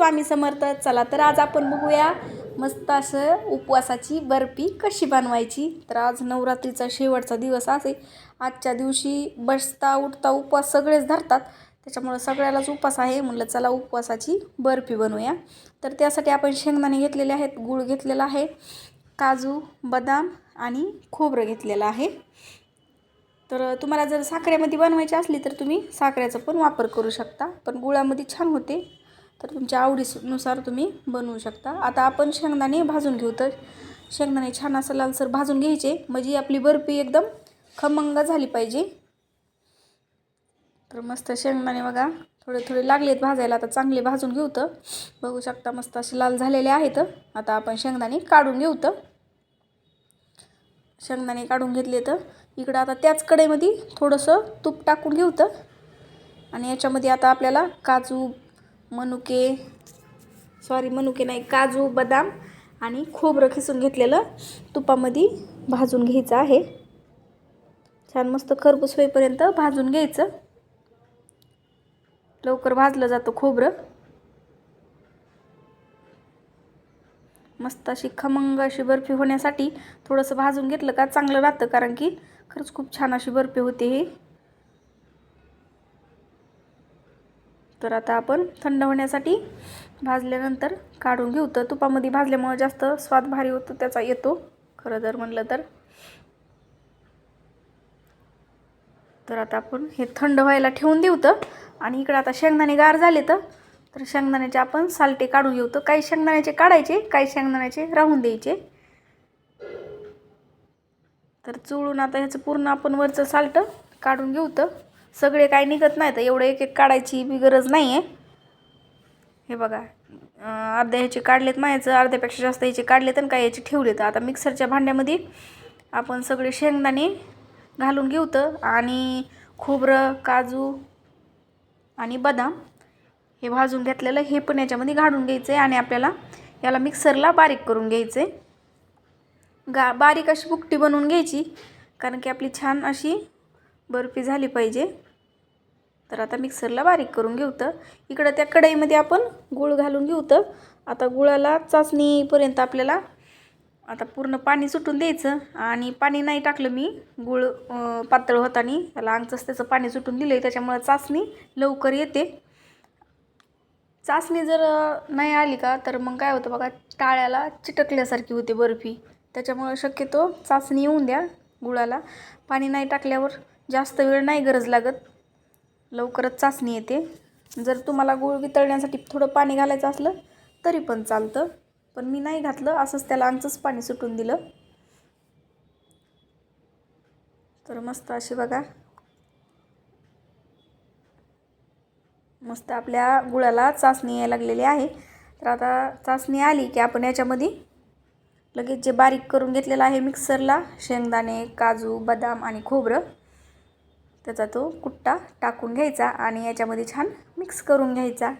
स्वामी समर्थ चला तर आज आपण बघूया मस्त असं उपवासाची बर्फी कशी बनवायची. तर आज नवरात्रीचा शेवटचा दिवस असे आजच्या दिवशी बसता उठता उपवास सगळेच धरतात. त्याच्यामुळं सगळ्यालाच उपवास आहे. म्हणलं चला उपवासाची बर्फी बनवूया. तर त्यासाठी आपण शेंगदाणे घेतलेले आहेत गूळ घेतलेला आहे काजू बदाम आणि खोबरं घेतलेलं आहे. तर तुम्हाला जर साखरेमध्ये बनवायची असली तर तुम्ही साखरेचा पण वापर करू शकता. पण गुळामध्ये छान होते. तर तुमच्या आवडीनुसार तुम्ही बनवू शकता. आता आपण शेंगदाणे भाजून घेऊ तर शेंगदाणे छान असं लालसर भाजून घ्यायचे. म्हणजे आपली बर्फी एकदम खमंग झाली पाहिजे. तर मस्त शेंगदाणे बघा थोडे थोडे लागलेत भाजायला. आता चांगले भाजून घेऊ तर. बघू शकता मस्त असे लाल झालेले आहेत. आता आपण शेंगदाणे काढून घेऊ तर. शेंगदाणे काढून घेतले तर. इकडं आता त्याच कढईमध्ये थोडंसं तूप टाकून घेऊ तर. आणि याच्यामध्ये आता आपल्याला काजू मनुके सॉरी मनुके नाही काजू बदाम आणि खोबरं खिसून घेतलेलं तुपामध्ये भाजून घ्यायचं आहे. छान मस्त खरपूस होईपर्यंत भाजून घ्यायचं. लवकर भाजलं जातं खोबरं. मस्त अशी खमंग अशी बर्फी होण्यासाठी थोडंसं भाजून घेतलं का चांगलं राहतं कारण की खरंच खूप छान अशी बर्फी होते ही. तर आता आपण थंड होण्यासाठी भाजल्यानंतर काढून घेऊ. तर तुपामध्ये भाजल्यामुळे जास्त स्वाद भारी होतो त्याचा येतो. खरं जर म्हणलं तर. तर आता आपण हे थंड व्हायला ठेवून देऊ तर. आणि इकडं आता शेंगदाणे गार झाले तर. तर शेंगदाण्याचे आपण सालटे काढून घेऊ तर. काही शेंगदाण्याचे काढायचे काही शेंगदाण्याचे राहून द्यायचे. तर चुळून आता ह्याचं पूर्ण आपण वरचं सालटं काढून घेऊ तर. सगळे काही निघत नाही तर एवढं एक एक काढायची बी गरज नाही आहे हे बघा अर्ध्या ह्याचे काढलेत मायाचं अर्ध्यापेक्षा जास्त ह्याचे काढलेत आणि काय याचे ठेवले तर आता मिक्सरच्या भांड्यामध्ये आपण सगळे शेंगदाणे घालून घेऊ तर आणि खोबरं काजू आणि बदाम हे भाजून घेतलेलं हे पण याच्यामध्ये घालून घ्यायचं आहे आणि आपल्याला याला मिक्सरला बारीक करून घ्यायचं आहे गा बारीक अशी बुकटी बनवून घ्यायची कारण की आपली छान अशी बर्फी झाली पाहिजे. तर आता मिक्सरला बारीक करून घेऊ तर. इकडं त्या कढईमध्ये आपण गूळ घालून घेऊ तर. आता गुळाला चाचणीपर्यंत आपल्याला आता पूर्ण पाणी सुटून द्यायचं. आणि पाणी नाही टाकलं मी गूळ पातळ होताना त्याला अंगचंच त्याचं पाणी सुटून दिलं आहे त्याच्यामुळं चाचणी लवकर येते. चाचणी जर नाही आली का तर मग काय होतं बघा टाळ्याला चिटकल्यासारखी होते बर्फी. त्याच्यामुळं शक्यतो चाचणी येऊन द्या गुळाला. पाणी नाही टाकल्यावर जास्त वेळ नाही गरज लागत. लवकरच चाचणी येते. जर तुम्हाला गूळ वितळण्यासाठी थोडं पाणी घालायचं असलं तरी पण चालतं. पण मी नाही घातलं असंच त्याला आमचंच पाणी सुटून दिलं. तर मस्त अशी बघा. मस्त आपल्या गुळाला चाचणी यायला लागलेली आहे. तर आता चाचणी आली की आपण याच्यामध्ये लगेच जे बारीक करून घेतलेलं आहे मिक्सरला शेंगदाणे काजू बदाम आणि खोबरं. त्याचा तो कुट्टा टाकून घ्यायचा आणि याच्यामध्ये छान मिक्स करून घ्यायचा.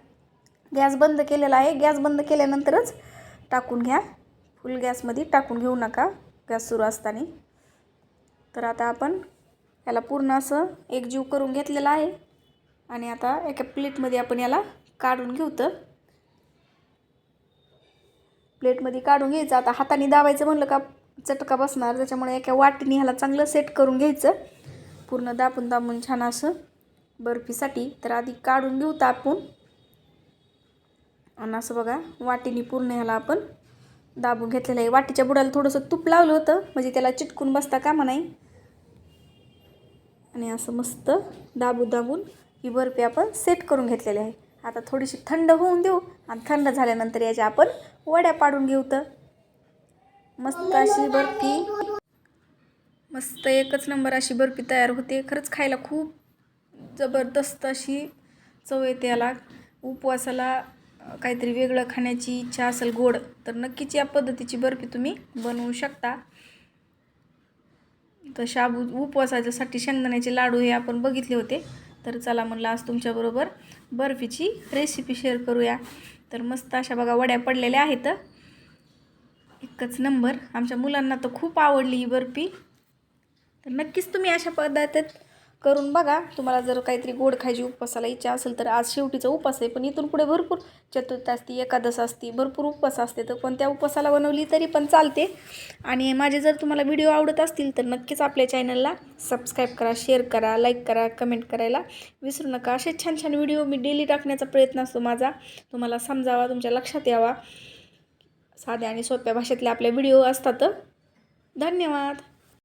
गॅस बंद केलेला आहे. गॅस बंद केल्यानंतरच टाकून घ्या. फुल गॅसमध्ये टाकून घेऊ नका. गॅस सुरू असताना. तर आता आपण याला पूर्ण असं एकजीव करून घेतलेला आहे. आणि आता एका प्लेटमध्ये आपण याला काढून घेऊ तर. प्लेटमध्ये काढून घ्यायचं. आता हाताने दाबायचं म्हणलं का चटका बसणार. त्याच्यामुळे एका वाटीने ह्याला चांगलं सेट करून घ्यायचं. पूर्ण दाबून दाबून छान असं बर्फीसाठी. तर आधी काढून घेऊ तापून आणि असं बघा वाटीने पूर्ण ह्याला आपण दाबून घेतलेलं आहे. वाटीच्या बुडाला थोडंसं तूप लावलं होतं म्हणजे त्याला चिटकून बसता कामा नाही. आणि असं मस्त दाबून दाबून ही बर्फी आपण सेट करून घेतलेली आहे. आता थोडीशी थंड होऊन देऊ आणि थंड झाल्यानंतर याच्या आपण वड्या पाडून घेऊ तर. मस्त अशी बर्फी. मस्त एकच नंबर अशी बर्फी तयार होते. खरंच खायला खूप जबरदस्त अशी चव येते याला. उपवासाला काहीतरी वेगळं खाण्याची इच्छा असेल गोड तर नक्कीच या पद्धतीची बर्फी तुम्ही बनवू शकता. तर शाबू उपवासाच्यासाठी शेंगदाण्याचे लाडू हे आपण बघितले होते. तर चला म्हणलं आज तुमच्याबरोबर बर्फीची रेसिपी शेअर करूया. तर मस्त अशा बघा वड्या पडलेल्या आहेत. एकच नंबर. आमच्या मुलांना तर खूप आवडली ही बर्फी. तर नक्कीच तुम्ही अशा पद्धतीत करून बघा. तुम्हाला जर काहीतरी गोड खायची उपवासाला इच्छा असेल तर आज शेवटीचा उपवास आहे पण इथून पुढे भरपूर चतुर्थ असते एकादश असते भरपूर उपवास असते. तर कोणत्या उपवासाला बनवली तरी पण चालते. आणि माझे जर तुम्हाला व्हिडिओ आवडत असतील तर नक्कीच आपल्या चॅनलला सबस्क्राईब करा शेअर करा लाईक करा कमेंट करायला विसरू नका. असे छान छान व्हिडिओ मी डेली टाकण्याचा प्रयत्न असतो माझा. तुम्हाला समजावा तुमच्या लक्षात यावा. साध्या आणि सोप्या भाषेतले आपले व्हिडिओ असतात. धन्यवाद.